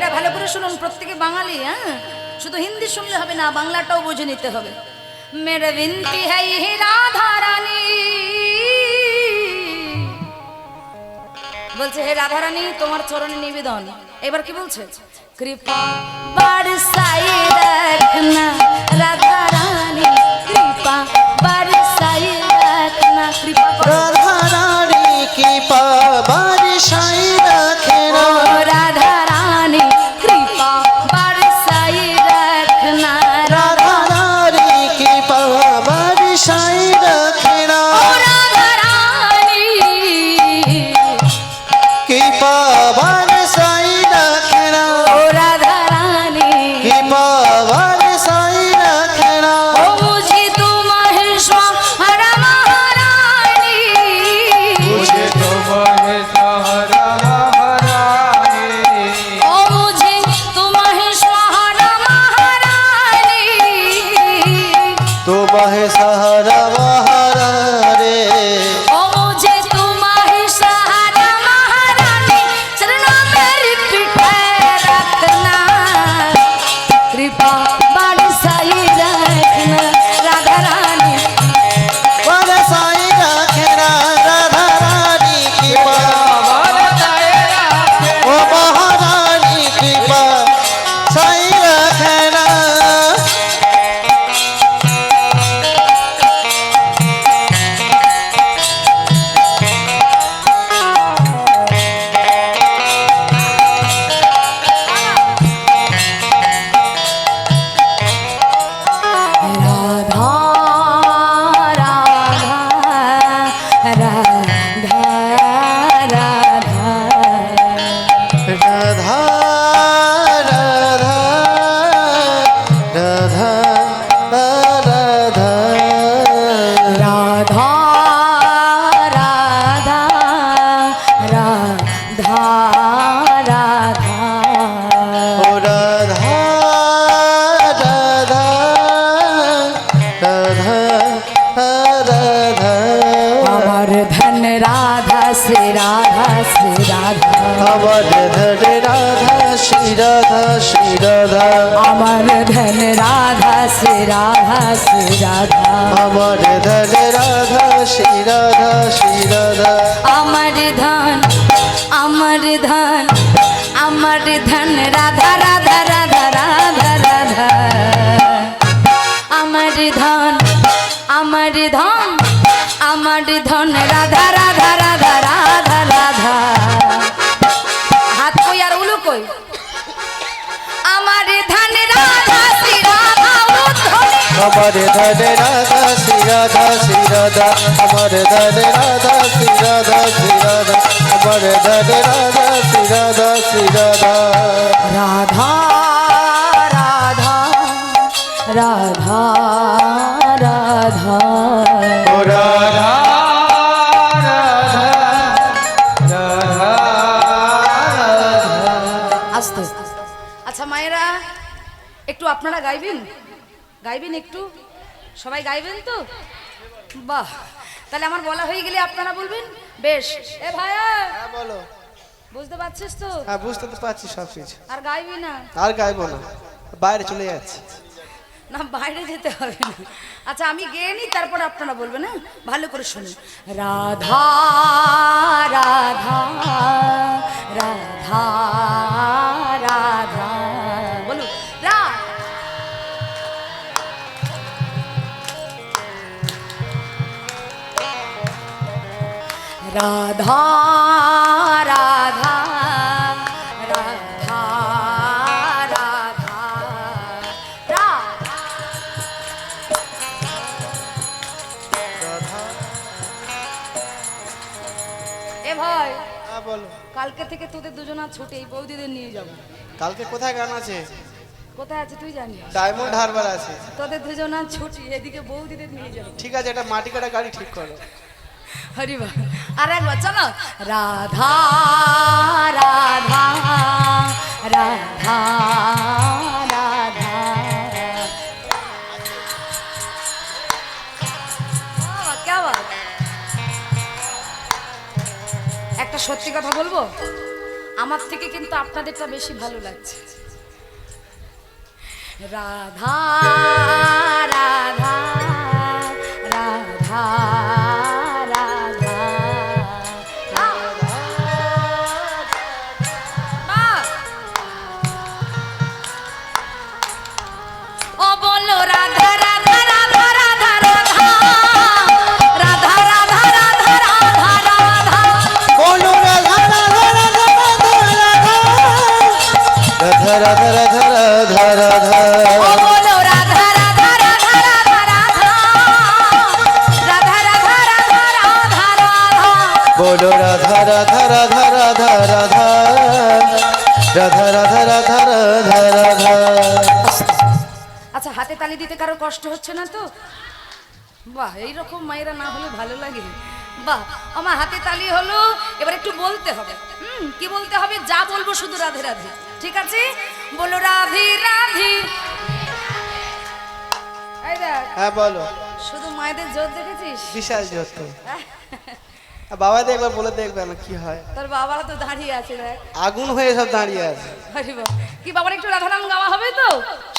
মায়েরা ভালো করে শুনুন, প্রত্যেকে বাঙালি হ্যাঁ? শুধু হিন্দি শুনলে হবে না, বাংলাটাও বুঝে নিতে হবে। মেরে বিনতি হ্যাঁ রাধা রানী বলছে, হে রাধারানী, তোমার চরণে নিবেদন। এবার কি বলছে? কৃপা বারসাই রাখনা রাধা রানী শ্রী রাধা শ্রী রাধা। আমার ধরে রাধা শ্রী রাধা শ্রী রাধা। আমার ধন রাধা শ্রী রাধা শ্রী রাধা। আমার ধরে রাধা শ্রী রাধা শ্রী রাধা। আমার ধন আমার ধন আমার ধন রাধা রাধা। আমার ধরে রাধা শ্রী রাধা শ্রী রাধা। আমার ধরে রাধা শ্রী রাধা শ্রী রাধা। আমার ধরে রাধা শ্রী রাধা শ্রী রাধা। রাধা রাধা রাধা রাধা। রাধা আচ্ছা মায়েরা একটু আপনারা গাইবেন? গাইবেন একটু? সবাই গাইবেন তো? বাহ তাহলে আমার বলা হয়ে গেলে আপনারা বলবেন? বেশ। এ ভাইয়া হ্যাঁ বলো। বুঝতে পারছিস তো? হ্যাঁ বুঝতে তো পারছি সব কিছু। আর গাইবি না? আর গাইবো না। বাইরে চলে যাচ্ছি। না বাইরে যেতে হবে না। আচ্ছা আমি গেয়ে নিই তারপর আপনারা বলবেন হ্যাঁ? ভালো করে শুনুন। রাধা রাধা রাধা রাধা। রাধা রাধা এ ভাই হ্যাঁ, বলো। কালকে থেকে তোদের দুজন আর ছুটি এই বৌদিদের নিয়ে যাব। কালকে কোথায় গান আছে? কোথায় আছে তুই জানিস? ডায়মন্ড হারবার আছে। তোদের দুজন আর ছুটি এদিকে বৌদিদের নিয়ে যাব। ঠিক আছে এটা মাটি কাটা গাড়ি ঠিক করো। হরি আর একবার, চলো। রাধা রাধা রাধা রাধা। একটা সত্যি কথা বলব? আমার থেকে কিন্তু আপনাদেরটা বেশি ভালো লাগছে। রাধা রাধা রাধা রাধা রাধা রাধা রাধা রাধা। রাধা আচ্ছা হাতে তালি দিতে কারও কষ্ট হচ্ছে না তো? বাহ এইরকম মায়েরা না হলে ভালো লাগে। বাহ আমার হাতে তালি হলো এবার একটু বলতে হবে। হুম কি বলতে হবে? যা বলব শুধু রাধে রাধে। ঠিক আছে? বলো রাধে রাধে। হ্যাঁ বলো। শুধু মায়েদের জোর দেখেছিস? বিশাল যত বাবা একবার বলে দেখবে না কি হয়। তোর বাবারা তো দাঁড়িয়ে আছে দেখ। আগুন হয়ে সব দাঁড়িয়ে আছে। আরে বাবা, কি বাবার একটু রাধারাম গাওয়া হবে তো?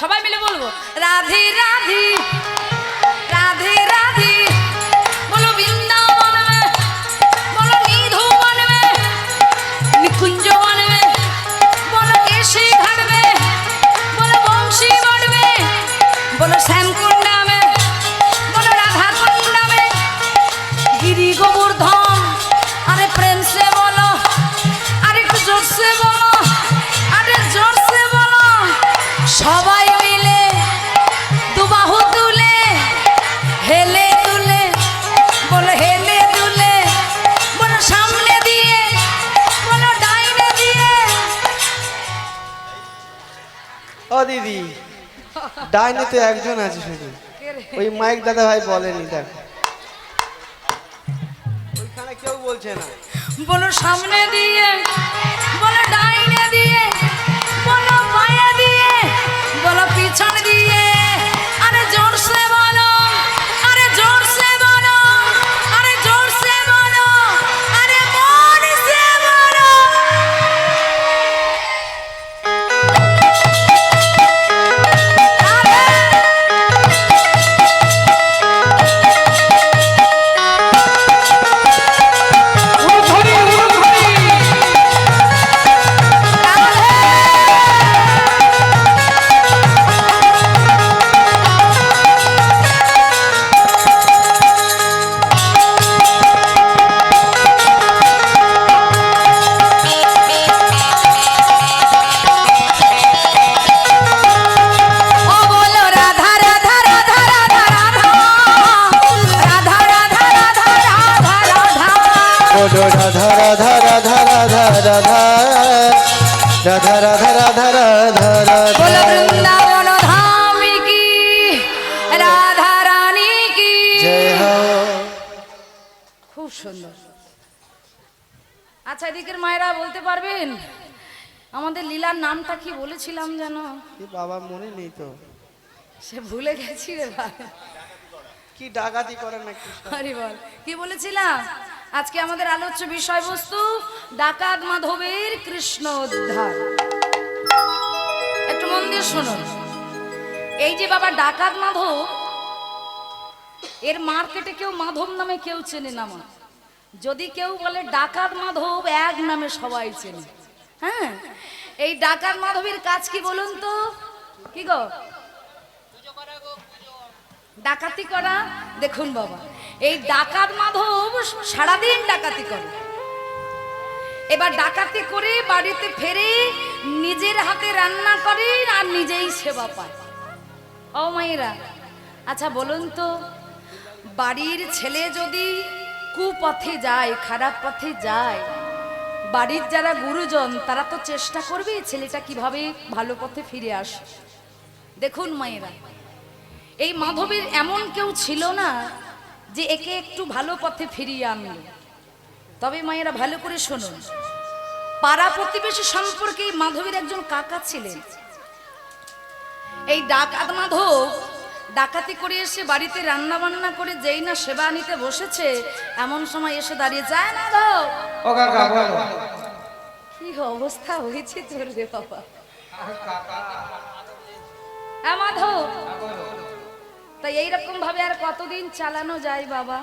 সবাই মিলে বলব রাধে রাধে রাধে রাধে বলো বৃন্দাবন মে বলো মে নিকুঞ্জ বন মে বলো কেশি ঘাট মে বলো বংশী বন মে বলো ডাইনে তো একজন আছে শুধু। ওই মাইক দাদা ভাই বলেনি, দেখো। ওইখানে কেউ বলছে না। বলো সামনে দিয়ে রাধা রাধা রাধা রাধা রাধা রাধা রাধা রাধা রাধা বৃন্দাবন ধাম কি? রাধা রানী কি? জয় খুব সুন্দর। আচ্ছা এদিকের মায়েরা বলতে পারবেন? আমাদের লীলার নামটা কি বলেছিলাম যেন? বাবা মনে নেই তো। সে ভুলে গেছি রে ভাই কি ডাকাতি করে না কি হরি বল কি বলেছিলাম? আজকে আমাদের আলোচ্য বিষয়বস্তু ডাকাত মাধবের কৃষ্ণ উদ্ধার। একটু মন দিয়ে শুনুন। এই যে বাবা ডাকাত মাধব, এর মার্কেটে কেউ মাধব নামে কেউ চেনে না মা। যদি কেউ বলে ডাকাত মাধব, এক নামে সবাই চেনে। হ্যাঁ? এই ডাকাত মাধবের কাজ কি বলুন তো? কি গো? ডাকাতি করা? দেখুন বাবা এই ডাকাত মাধব সারাদিন ডাকাতি করে। এবার ডাকাতি করে বাড়িতে ফেরে নিজের হাতে রান্না করে আর নিজেই সেবা পায়। ও মায়েরা আচ্ছা বলুন তো, বাড়ির ছেলে যদি কুপথে যায়, খারাপ পথে যায়, বাড়ির যারা গুরুজন, তারা তো চেষ্টা করবে ছেলেটা কীভাবে ভালো পথে ফিরে আসে। দেখুন মায়েরা, এই মাধবীর এমন কেউ ছিল না যে একে একটু ভালো পথে ফিরিয়ে আনলো। তবে মায়েরা ভালো করে শুনুন। পাড়া প্রতিবেশী সম্পর্কে মাধবীর একজন কাকা ছিলেন। এই ডাকাত মাধব ডাকাতি করে এসে বাড়িতে রান্না বান্না করে যেই না সেবা নিতে বসেছে এমন সময় এসে দাঁড়িয়ে যায় না কি অবস্থা হয়েছে তোর রে বাবা? হ্যাঁ মাধব। তাই এইরকম ভাবে আর কতদিন চালানো যায় বাবা?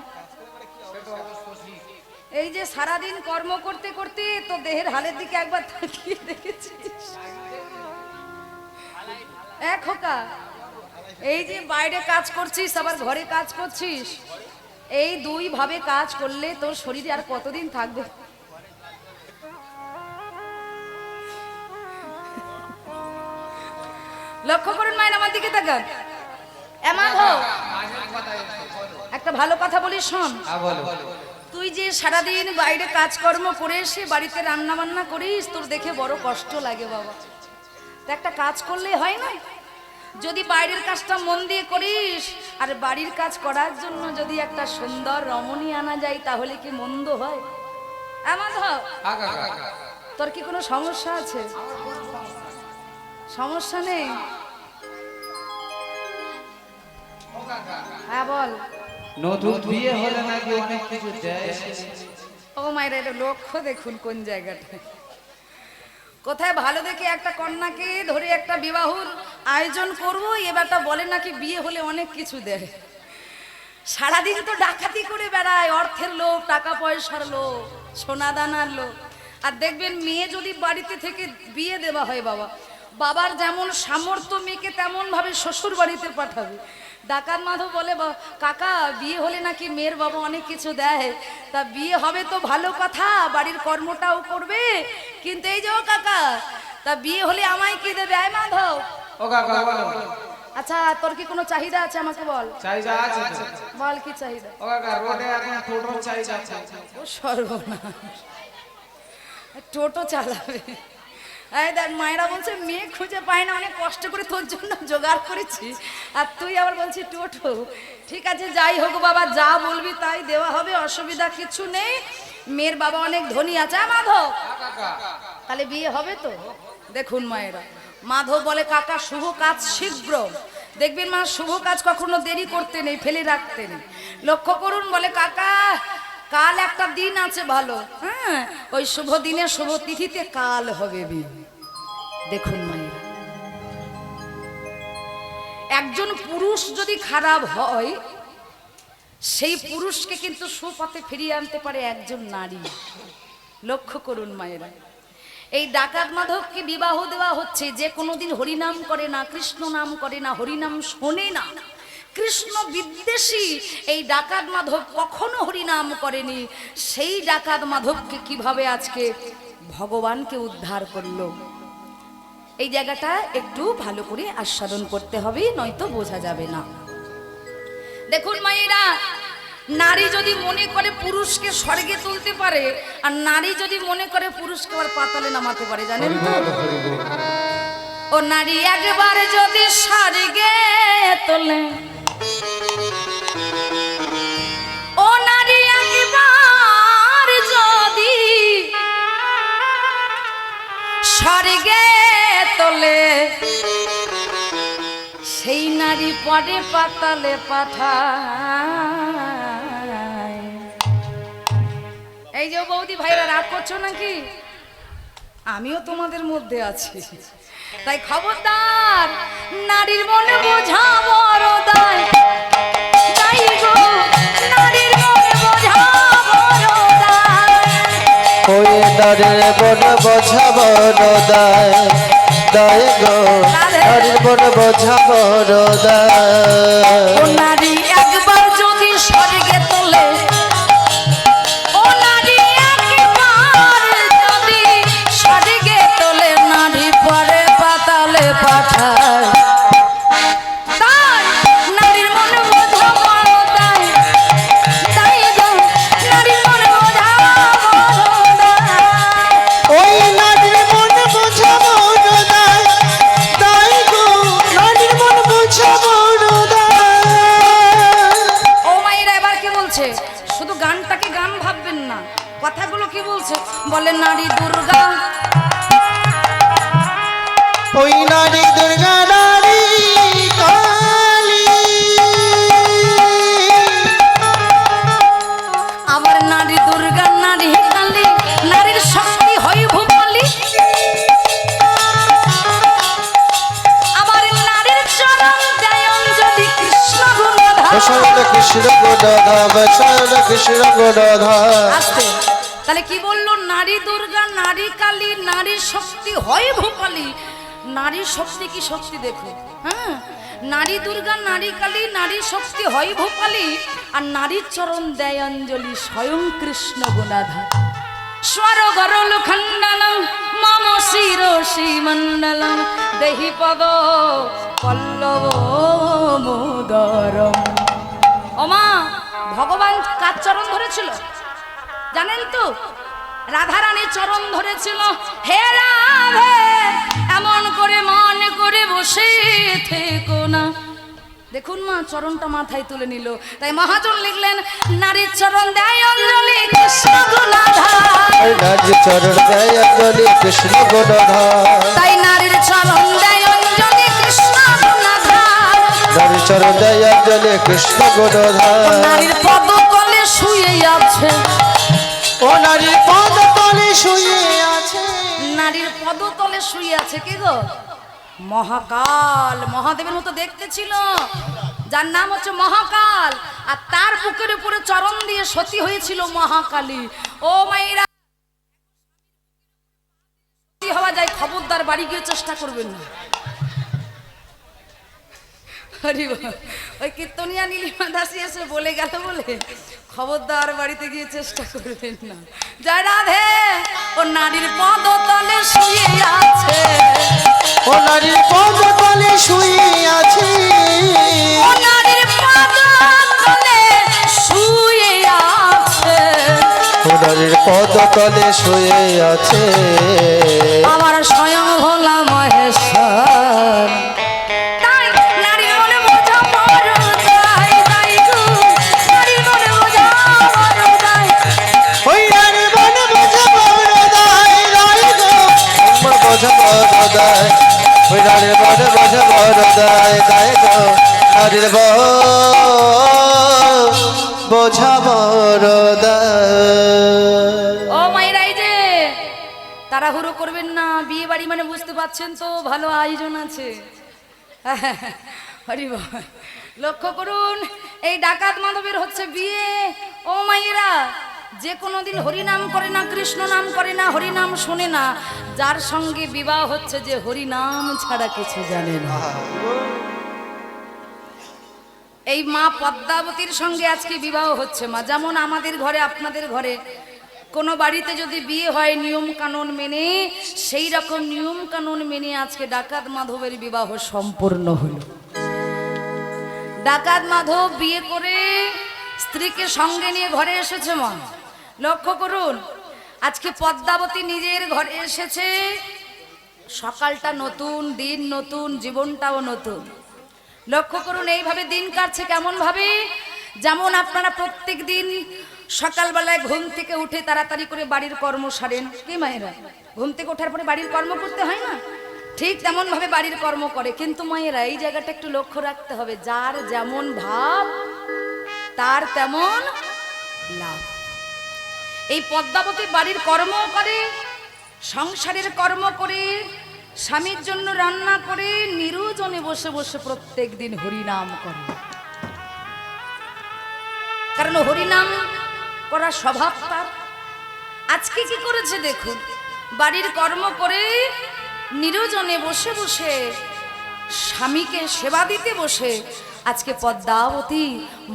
এই যে সারাদিন কর্ম করতে করতে তো দেহের হালের দিকে একবার তাকিয়ে দেখেছিস? এ খোকা এই যে বাইরে কাজ করছিস, আবার ঘরে কাজ করছিস, এই দুই ভাবে কাজ করলে তোর শরীরে আর কতদিন থাকবে? লক্ষ্য করুন মায়ের আমার দিকে তাকান। হোক একটা ভালো কথা বলি শোন হ্যাঁ তুই যে সারাদিন বাইরে কাজকর্ম করে এসে বাড়িতে রান্না বান্না করিস তোর দেখে বড় কষ্ট লাগে বাবা তা একটা কাজ করলে হয় না যদি বাইরের কাজটা মন দিয়ে করিস আর বাড়ির কাজ করার জন্য যদি একটা সুন্দর রমণী আনা যায় তাহলে কি মন্দ হয় হ্যাঁ তোর কি কোনো সমস্যা আছে সমস্যা নেই হ্যাঁ বল। নতুন বিয়ে হলে নাকি অনেক কিছু দেয় ও মায়ের এটা লক্ষ্য দেখুন কোন জায়গাটায় কোথায় ভালো দেখে একটা কন্যাকে ধরে একটা বিবাহর আয়োজন করব এবারটা বলে নাকি বিয়ে হলে অনেক কিছু দেয়। সারাদিন তো ডাকাতি করে বেড়ায় অর্থের লোক টাকা পয়সার লোক সোনা দানার লোক আর দেখবেন মেয়ে যদি বাড়িতে থেকে বিয়ে দেওয়া হয় বাবা বাবার যেমন সামর্থ্য মেয়েকে তেমন ভাবে শ্বশুর বাড়িতে পাঠাবে। ডাকাত মাধব বলে কাকা বিয়ে হলে নাকি মেয়ের বাবা অনেক কিছু দেয়। তা বিয়ে হবে তো ভালো কথা বাড়ির কর্মটাও করবে। কিন্তু এই যে ও কাকা তা বিয়ে হলে আমায় কি দেবে? আয় মাধব। ও কাকা আচ্ছা তোর কি কোনো চাহিদা আছে আমাকে বল? চাহিদা আছে? বল কি চাহিদা? ও কাকা রোডে এখন টোটো চাহিদা আছে ও সর্বনাশ। টোটো চালাবে। দেখ মায়েরা বলছে মেয়ে খুঁজে পায় না অনেক কষ্ট করে তোর জন্য জোগাড় করেছি। আর তুই আবার বলছি টোটো। ঠিক আছে যাই হোক বাবা যা বলবি তাই দেওয়া হবে অসুবিধা কিছু নেই। মেয়ের বাবা অনেক ধনী আছে আ, মাধব? তাহলে বিয়ে হবে তো? দেখুন মায়েরা মাধব বলে কাকা শুভ কাজ শীঘ্র। দেখবেন মা শুভ কাজ কখনো দেরি করতে নেই ফেলে রাখতে নেই। লক্ষ্য করুন বলে কাকা কাল একটা দিন আছে ভালো। হ্যাঁ ওই শুভ দিনে শুভ তিথিতে কাল হবে বিয়ে। দেখুন মায়েরা, একজন পুরুষ যদি খারাপ হয়, সেই পুরুষকে কিন্তু সুপথে ফিরিয়ে আনতে পারে একজন নারী। লক্ষ্য করুন মায়েরা, এই ডাকাত মাধবকে বিবাহ দেওয়া হচ্ছে, যে কোনোদিন হরিনাম করে না, কৃষ্ণ নাম করে না, হরিনাম শোনে না। কৃষ্ণ বিদ্বেষী এই ডাকাত মাধব কখনো হরিনাম করেনি। সেই ডাকাত মাধবকে কীভাবে আজকে ভগবানকে উদ্ধার করল? এই জায়গাটা একটু ভালো করে আস্বাদন করতে হবে নয়তো বোঝা যাবে না। দেখুন মায়েরা নারী যদি মনে করে পুরুষকে স্বর্গে তুলতে পারে আর নারী যদি মনে করে পুরুষকে আবার পাতালে নামাতে পারে জানেন তো? ও নারী একবার যদি স্বর্গে তোলে ও নারী একবার যদি স্বর্গে তোলে সেই নারী পরে পাতালে পাঠায়। এই যে বৌদি ভাইরা, রাগ করছ নাকি? আমিও তোমাদের মধ্যে আছি। তাই খবরদার, নারীর মনে বোঝা বড় দায়। বড় দায়। দায় গো নারীর বন বোঝাব দায়। আসতে। তাহলে কি বলল? নারী দুর্গা, নারী কালী, নারী শক্তি, হয় ভূপালী। নারী শক্তি কি শক্তি দেখো হ্যাঁ? নারী দুর্গা, নারী কালী, নারী শক্তি, হয় ভূপালী। আর নারীর চরণ দেয় অঞ্জলি স্বয়ং কৃষ্ণ গুণাধার। স্বর গরল খণ্ডলম, মম শির শ্রীমণ্ডলম দেহি পদ পল্লব মোদরম। ওমা ভগবান কার চরণ ধরেছিল? জানেন তো? রাধারানী চরণ ধরেছিল। হে রাধে এমন করে মন করে বসে থেকো না। দেখুন মা চরণটা মাথায় তুলে নিল। তাই মহাজন লিখলেন নারীর চরণ দেয় অঞ্জলি কৃষ্ণ গুণাধার। ওই নারী চরণ দেয় অঞ্জলি কৃষ্ণ গোডধা তাই নারীর চরণ অঞ্জলি কৃষ্ণ নারীর পদ তলে শুয়ে আছে। ও নারী পদ তলে শুয়ে আছে। নারীর পদতলে শুয়ে আছে কে গো? মহাকাল মহাদেবের মতো দেখতে ছিল। যার নাম হচ্ছে মহাকাল। আর তার বুকের উপরে চরণ দিয়ে সতী হয়েছিল মহাকালী। ও মাইরা হওয়া যায় খবরদার বাড়ি গিয়ে চেষ্টা করবেন না। আরে ওই কীর্তনিয়া নীলিমা দাসী এসে বলে গেল বলে খবরদার বাড়িতে গিয়ে চেষ্টা করবেন না। জয় রাধে ও নারীর পদতলে শুয়ে আছে। ও নারী পদ তলে শুয়ে আছে। ও নারীর পদতলে শুয়ে আছে। ও নারীর পদ তলে শুয়ে আছে। আমার স্বয়ং ভোলা মহেশ্বর। নারীর বনে বোঝা বড় দায় দায় গো নারীর ব- বোঝা বড় ও মায়েরা, এই যে তাড়াহুড়ো করবেন না, বিয়ে বাড়ি মানে বুঝতে পারছেন তো, ভালো আয়োজন আছে। হরি লক্ষ্য করুন, এই ডাকাত মাধবের হচ্ছে বিয়ে। ও মায়েরা যে কোনো দিন হরিনাম করে না, কৃষ্ণ নাম করে না, হরিনাম শোনে না, যার সঙ্গে বিবাহ হচ্ছে যে হরিনাম ছাড়া কিছু জানে না। এই মা পদ্মাবতীর সঙ্গে আজকে বিবাহ হচ্ছে মা। যেমন আমাদের ঘরে, আপনাদের ঘরে, কোনো বাড়িতে যদি বিয়ে হয় নিয়ম কানুন মেনে, সেই রকম নিয়ম কানুন মেনে আজকে ডাকাত মাধবের বিবাহ সম্পূর্ণ হলো। ডাকাত মাধব বিয়ে করে স্ত্রীকে সঙ্গে নিয়ে ঘরে এসেছে মা। লক্ষ্য করুন, আজকে পদ্মাবতী নিজের ঘরে এসেছে। সকালটা নতুন, দিন নতুন, জীবনটাও নতুন। লক্ষ্য করুন, এইভাবে দিন কাটছে কেমন ভাবে যেমন আপনারা প্রত্যেক দিন সকালবেলায় ঘুম থেকে উঠে তাড়াতাড়ি করে বাড়ির কর্ম সারেন। কি মায়েরা? ঘুম থেকে ওঠার পরে বাড়ির কর্ম করতে হয় না? ঠিক তেমন ভাবে বাড়ির কর্ম করে। কিন্তু মায়েরা, এই জায়গাটা একটু লক্ষ্য রাখতে হবে। যার যেমন ভাব, তার তেমন লাভ। এই পদ্মাবতী বাড়ির কর্ম করে, সংসারের কর্ম করে, স্বামীর জন্য রান্না করে, নিরুজনে বসে বসে প্রত্যেক দিন হরিনাম করে। কারণ হরিনাম করা স্বভাব তার। আজকে কি করেছে দেখুন, বাড়ির কর্ম করে, নিরুজনে বসে বসে, স্বামীকে সেবা দিতে বসে, আজকে পদ্মাবতী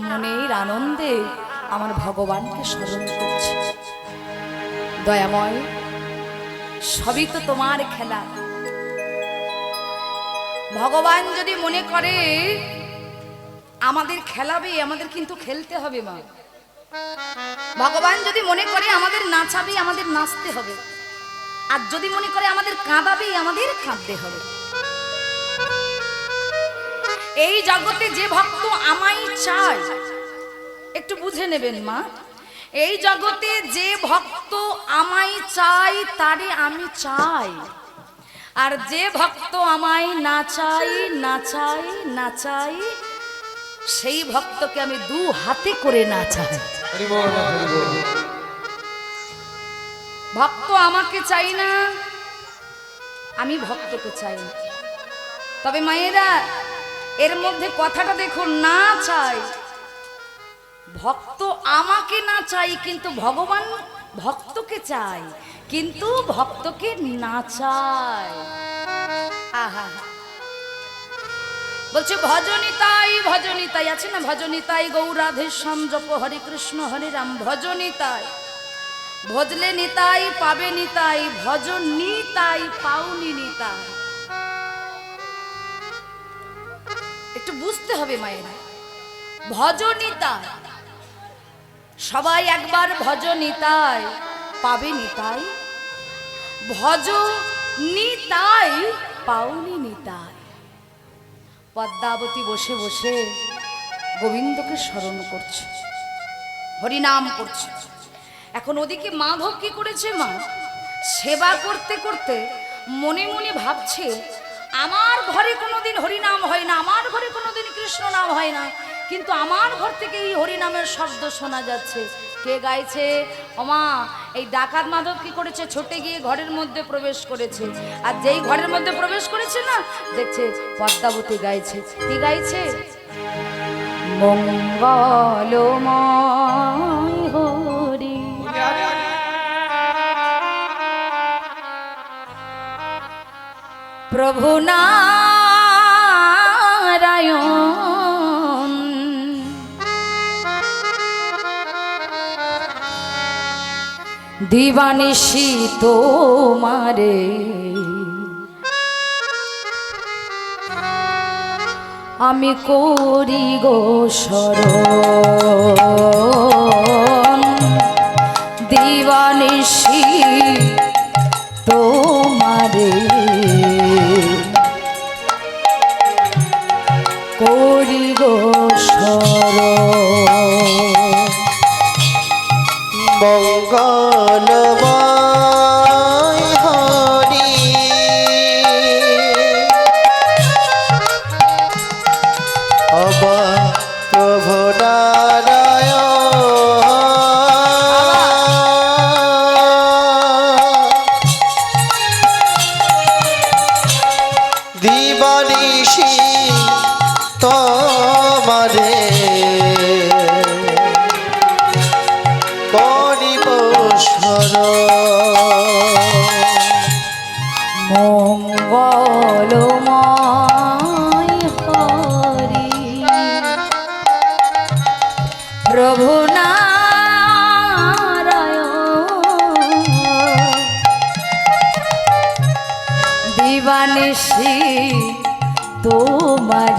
মনের আনন্দে আমার ভগবানকে স্মরণ করছে। দয়াময়, সবই তো তোমার খেলা। ভগবান যদি মনে করে, আমাদের খেলাবে, আমাদের কিন্তু খেলতে হবে মা। ভগবান যদি মনে করে, আমাদের নাচাবে, আমাদের নাচতে হবে। আর যদি মনে করে, আমাদের কাঁদাবে, আমাদের কাঁদতে হবে। এই জগতে যে ভক্ত আমায় চায়, একটু বুঝে নেবেন মা। এই জগতে যে ভক্ত আমায় চাই তারে আমি চাই। আর যে ভক্ত আমায় না চাই না চাই না চাই সেই ভক্তকে আমি দু হাতে করে না চাই। ভক্ত আমাকে চাই না আমি ভক্তকে চাই না। তবে মায়েরা এর মধ্যে কথাটা দেখুন না চাই ভক্ত আমাকে না চাই, কিন্তু ভগবান ভক্তকে চাই, কিন্তু ভক্তকে না চাই। বলছে ভজনিতাই ভজনিতাই আছে না ভজনিতাই গৌরাধে জপ, হরে কৃষ্ণ, হরে রাম। ভজনিতাই ভজলে নিতাই পাবে নিতাই ভজন নিতাই পাউনি নিতাই একটু বুঝতে হবে মায়েরা। ভজনিতাই সবাই একবার ভজনিতাই পাবে নিতাই ভজ নিতাই পাউনি নিতাই পদ্মাবতী বসে বসে গোবিন্দকে স্মরণ করছে, হরিনাম করছে। এখন ওদিকে মাধব কি করেছে মা? সেবা করতে করতে মনে মনে ভাবছে, আমার ঘরে কোনোদিন হরিনাম হয় না, আমার ঘরে কোনোদিন কৃষ্ণ নাম হয় না। কিন্তু আমার ঘর থেকে এই হরিনামের শব্দ শোনা যাচ্ছে। কে গাইছে? ওমা, এই ডাকাত মাধব কি করেছে? ছোটে গিয়ে ঘরের মধ্যে প্রবেশ করেছে। আর যেই ঘরের মধ্যে প্রবেশ করেছে না, দেখছে পদ্মাবতী গাইছে। কি গাইছে? মঙ্গলময় হরি। প্রভু নারায়ণ দিবানিশি তোমারে। আমি করি গো শরণ। দিবানিশি তোমারে। করি গো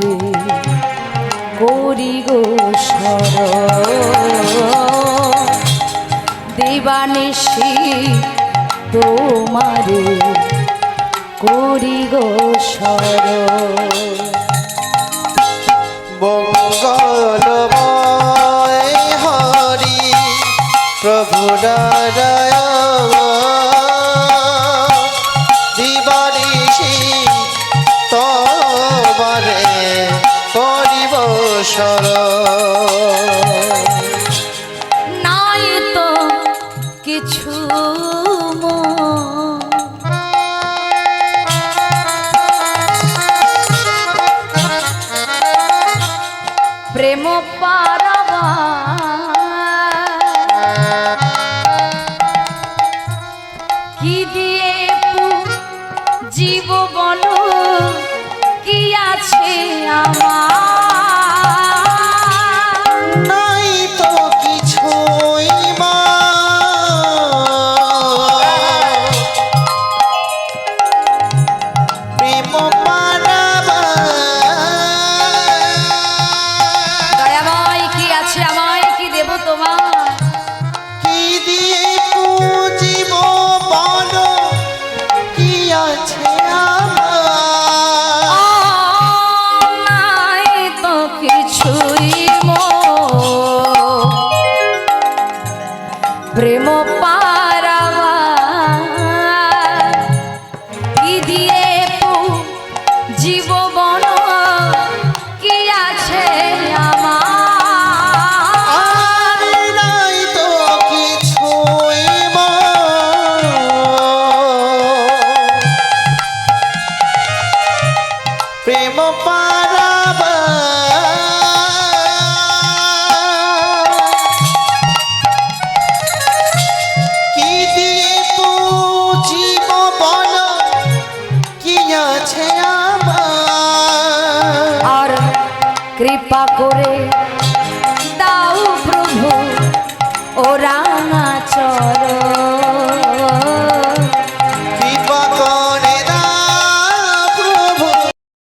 তোমারে করি গো শরণ। দিবানিশি তোমারে। করি গো শরণ। মঙ্গলময় হরি প্রভু আছে